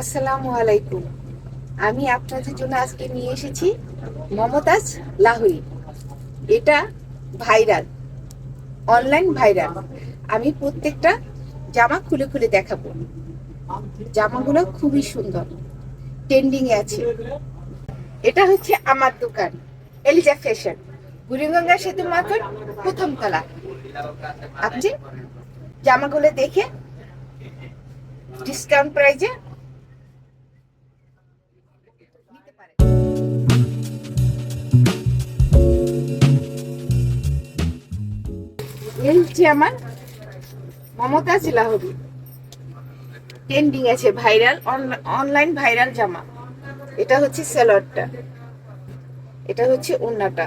আসসালামু আলাইকুম। আমি আপনাদের জন্য আজকে নিয়ে এসেছি মমতাজ লাহুরি। এটা ভাইরাল অনলাইন ভাইরাল। আমি প্রত্যেকটা জামা খুলে খুলে দেখাবো। জামাগুলো খুবই সুন্দর ট্রেন্ডিং এ আছে। এটা হচ্ছে আমার দোকান এলিজা ফ্যাশন বুড়িগঙ্গা সেতু মার্কেট প্রথম তলা। আপনি জামাগুলো দেখে ডিসকাউন্ট প্রাইজে এই হচ্ছে আমার মমতাজ লাহরি ট্রেন্ডিং আছে ভাইরাল অনলাইন ভাইরাল জামা। এটা হচ্ছে সেলরটা এটা হচ্ছে ওন্নাটা।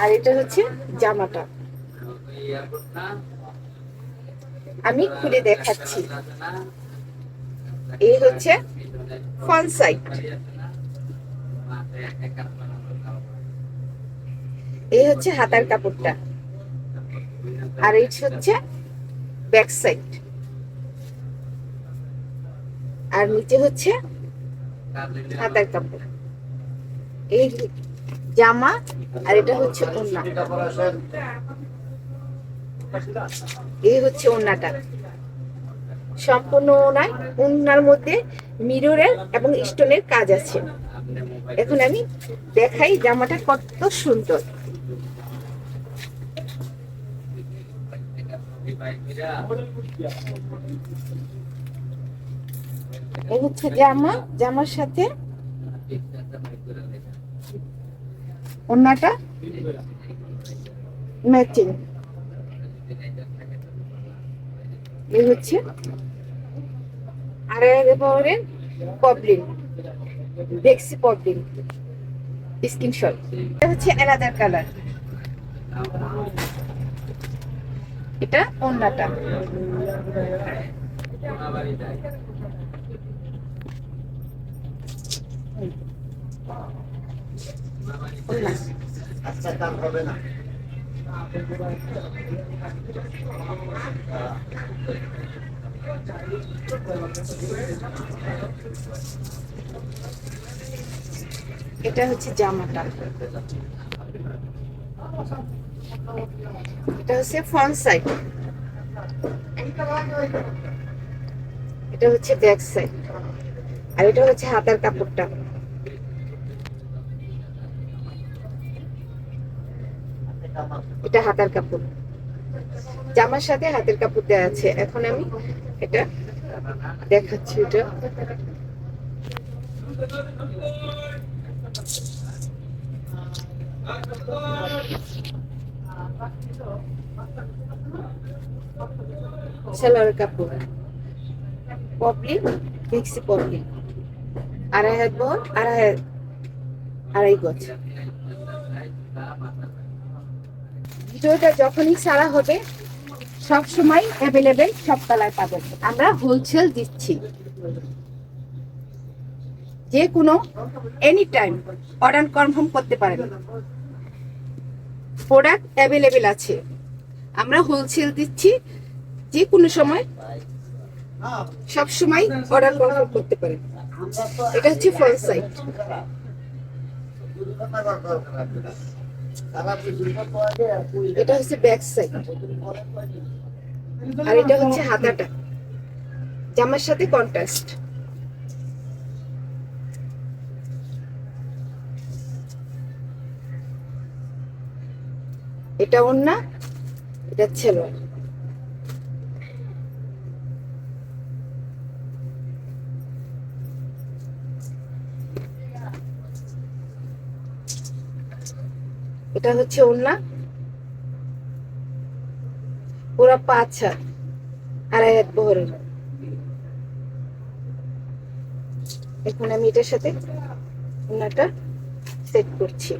আর এটা হচ্ছে জামাটা। আমি খুলে দেখাচ্ছি। এই হচ্ছে ফ্রন্ট সাইড এই হচ্ছে হাতার কাপড়টা। আর এই হচ্ছে ব্যাক সাইড আর নিচে হচ্ছে হাতার কাপড়। এই জামা আর এটা হচ্ছে ওড়না। এই হচ্ছে ওড়নাটা। সম্পূর্ণ ওড়নায় ওড়নার মধ্যে মিররের এবং স্টোনের কাজ আছে। এখন আমি দেখাই জামাটা কত সুন্দর। এই হচ্ছে জামা, জামার সাথে ওড়নাটা ম্যাচিং। এই হচ্ছে আড়াই পাওয়ারের পবলিন বেক্সি পবলিন স্ক্রিনশট। এটা হচ্ছে অ্যানাদার কালার। এটা ওন্নাটা। এটা হচ্ছে জামাটা। এটা হচ্ছে ফ্রন্ট সাইড এটা হচ্ছে ব্যাক সাইড আর এটা হচ্ছে হাতার কাপড়টা। এটা হাতার কাপড়। জামার সাথে হাতের কাপড় দেওয়া আছে। এখন আমি এটা দেখাচ্ছি এটা। সেলার কাপড়। পপলি, মিক্সি পপলি। আড়াই হাত বহর আড়াই আড়াই গজ। ভিডিওটা যখনই সারা হবে, সব সময় অ্যাভেলেবেল সব কালার পাবেন। আমরা হোলসেল দিচ্ছি। যে কোনো এনি টাইম অর্ডার কনফার্ম করতে পারেন। প্রোডাক্ট অ্যাভেলেবেল আছে। আমরা হোলসেল দিচ্ছি, যে কোনো সময় সব সময় অর্ডার কনফার্ম করতে পারেন এটা হচ্ছে ফ্রন্ট সাইড এটা হচ্ছে ব্যাক সাইড আর এটা হচ্ছে হাতাটা। জামার সাথে কন্ট্রাস্ট এটা ওন্না এটা ছেলো এটা হচ্ছে ওন্না পুরা পাঁচ হাত আড়াই হাত বহরের। এখন আমি এটার সাথে ওন্নাটা সেট করছি।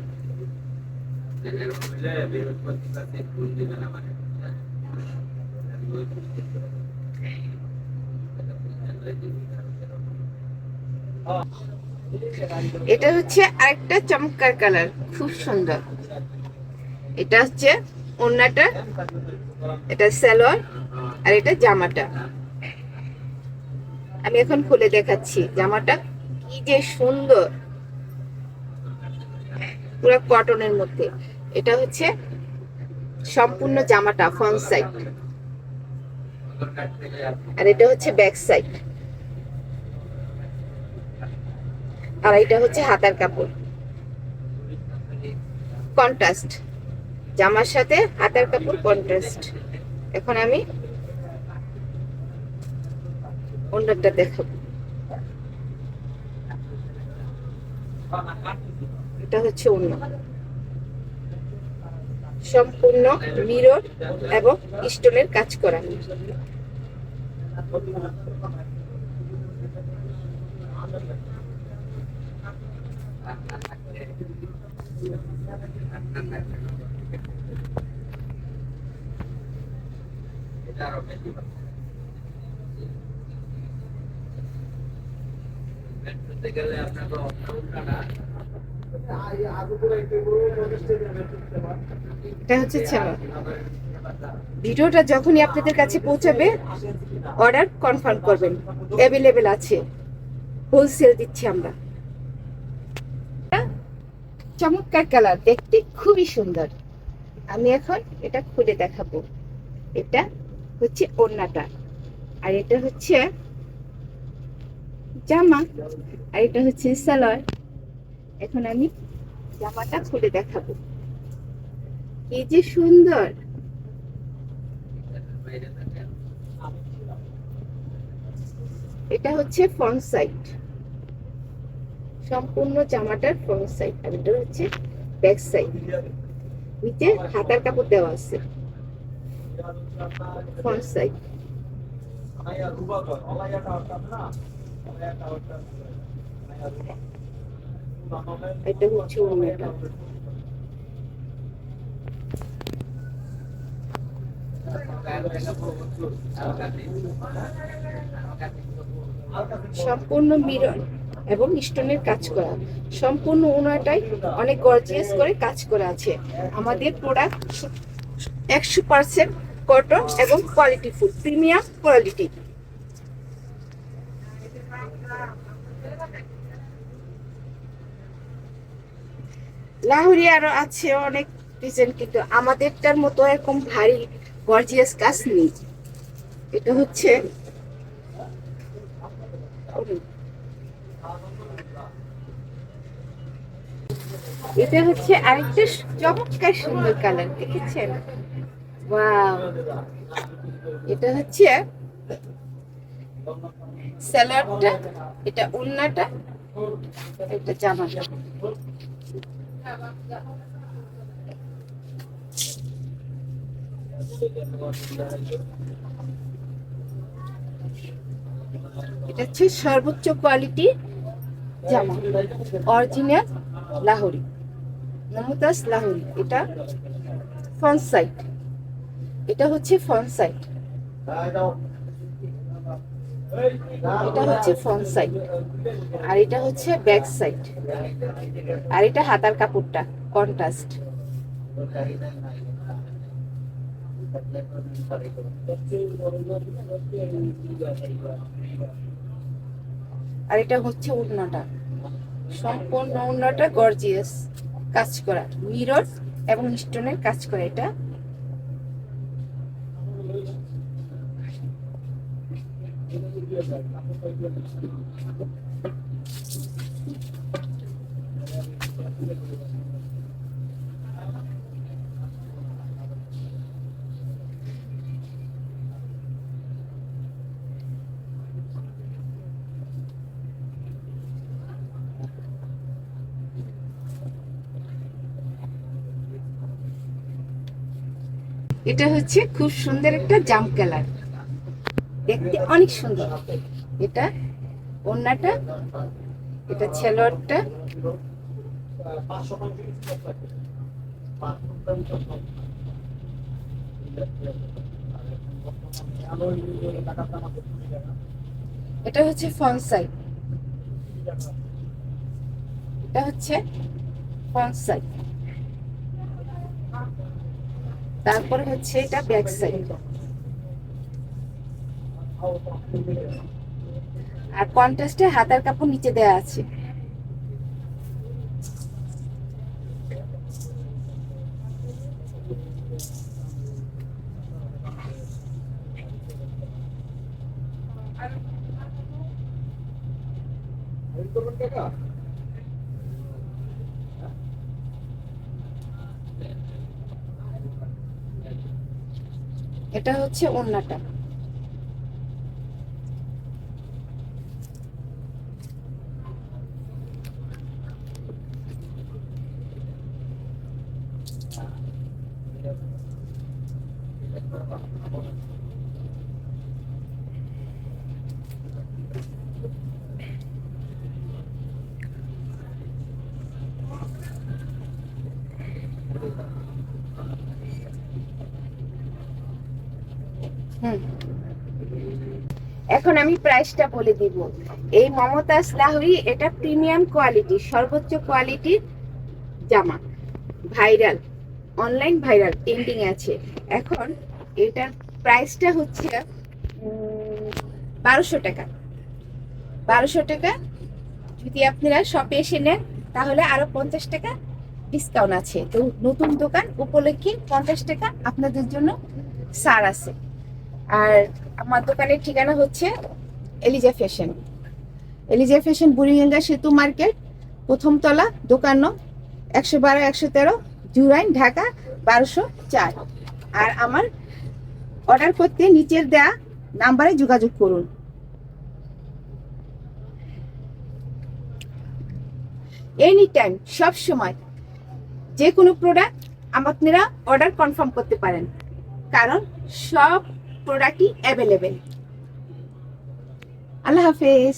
এটা হচ্ছে আরেকটা চমৎকার কালার, খুব সুন্দর। এটা হচ্ছে ওড়নাটা এটা সালোয়ার, আর এটা জামাটা। আমি এখন খুলে দেখাচ্ছি জামাটা কি যে সুন্দর। পুরো কটনের মধ্যে। এটা হচ্ছে সম্পূর্ণ জামাটা ফ্রন্ট সাইড আর এটা হচ্ছে ব্যাক সাইড আর এটা হচ্ছে হাতার কাপড়। কন্ট্রাস্ট জামার সাথে হাতার কাপড় কন্ট্রাস্ট এখন আমি অন্যটা দেখাবো। এটা হচ্ছে অন্য। সম্পূর্ণ মিরর এবং স্টোনের কাজ করা। এটা হচ্ছে ছেলে ভিডিওটা যখনই আপনাদের কাছে পৌঁছাবে অর্ডার কনফার্ম করবেন। অ্যাভেলেবেল আছে। হোলসেল দিচ্ছি আমরা। চমৎকার কালার দেখতে খুবই সুন্দর। আমি এখন এটা খুলে দেখাবো। এটা হচ্ছে ওড়নাটা। আর এটা হচ্ছে জামা। আর এটা হচ্ছে সালোয়ার। এখন আমি জামাটা খুলে দেখাবো। কি যে সুন্দর। এটা হচ্ছে ফ্রন্ট সাইড সম্পূর্ণ জামাটার ফ্রন্ট সাইড আর এটা হচ্ছে ব্যাক সাইড নিচে হাতার কাপড় দেওয়া আছে। ফ্রন্ট সাইড এটা হচ্ছে অন্যটা সম্পূর্ণ মিরর এবং স্টোনের কাজ করা। সম্পূর্ণ ওনাটাই অনেক গর্জিয়াস করে কাজ করা আছে। আমাদের প্রোডাক্ট একশো পার্সেন্ট কটন এবং quality food premium quality Lahori আরও আছে অনেক ডিজাইন কিন্তু আমাদেরটার মতো এরকম ভারী গর্জিয়াস কাজ নেই। এটা হচ্ছে এটা হচ্ছে আরেকটা চমৎকার সুন্দর কালার দেখেছেন? ওয়াও এটা হচ্ছে স্যালাডটা এটা উন্নাটা এটা জামাটা। এটা হচ্ছে সর্বোচ্চ কোয়ালিটি জামা অরিজিনাল লাহোরি, মমতাজ লাহোরি। এটা ফ্রন্ট সাইড এটা হচ্ছে ফ্রন্ট সাইড এটা হচ্ছে ফ্রন্ট সাইড আর এটা হচ্ছে ব্যাক সাইড আর এটা হাতার কাপড়টা কন্ট্রাস্ট আর এটা হচ্ছে উন্নাটা। সম্পূর্ণ উন্নাটা গর্জিয়াস কাজ করা মিরর এবং স্টোনের কাজ করা এটা। এটা হচ্ছে খুব সুন্দর একটা জাম কালার। দেখতে অনেক সুন্দর। এটা ওন্নাটা, এটা ছেলোয়ারটা। এটা হচ্ছে ফ্রন্ট সাইড এটা হচ্ছে ফ্রন্ট সাইড তারপর হচ্ছে এটা ব্যাক সাইড আর কন্ট্রাস্টে হাতার কাপড় নিচে দেওয়া আছে। এটা হচ্ছে ওন্নাটা এখন আমি প্রাইসটা বলে দিব। এই মমতাজ লাহরি, এটা প্রিমিয়াম কোয়ালিটি সর্বোচ্চ কোয়ালিটির জামা। ভাইরাল অনলাইন ভাইরাল ট্রেন্ডিং আছে। এখন এটার প্রাইসটা হচ্ছে বারোশো টাকা। বারোশো টাকা, যদি আপনারা শপে এসে নেন, তাহলে আরও পঞ্চাশ টাকা ডিসকাউন্ট আছে। তো নতুন দোকান উপলক্ষে পঞ্চাশ টাকা আপনাদের জন্য ছাড় আছে। আর আমার দোকানের ঠিকানা হচ্ছে Eliza fashion Eliza fashion Buriganga সেতু মার্কেট, প্রথম তলা, দোকান একশো বারো, একশো তেরো, জুরাইন, ঢাকা, বারোশো চার। আর আমার অর্ডার করতে নিচের দেয়া নাম্বারে যোগাযোগ করুন। এনি টাইম সব সময়। যে কোনো প্রোডাক্ট আপনারা অর্ডার কনফার্ম করতে পারেন। কারণ সব প্রোডাক্টই অ্যাভেলেবেল আল্লাহ হাফেজ।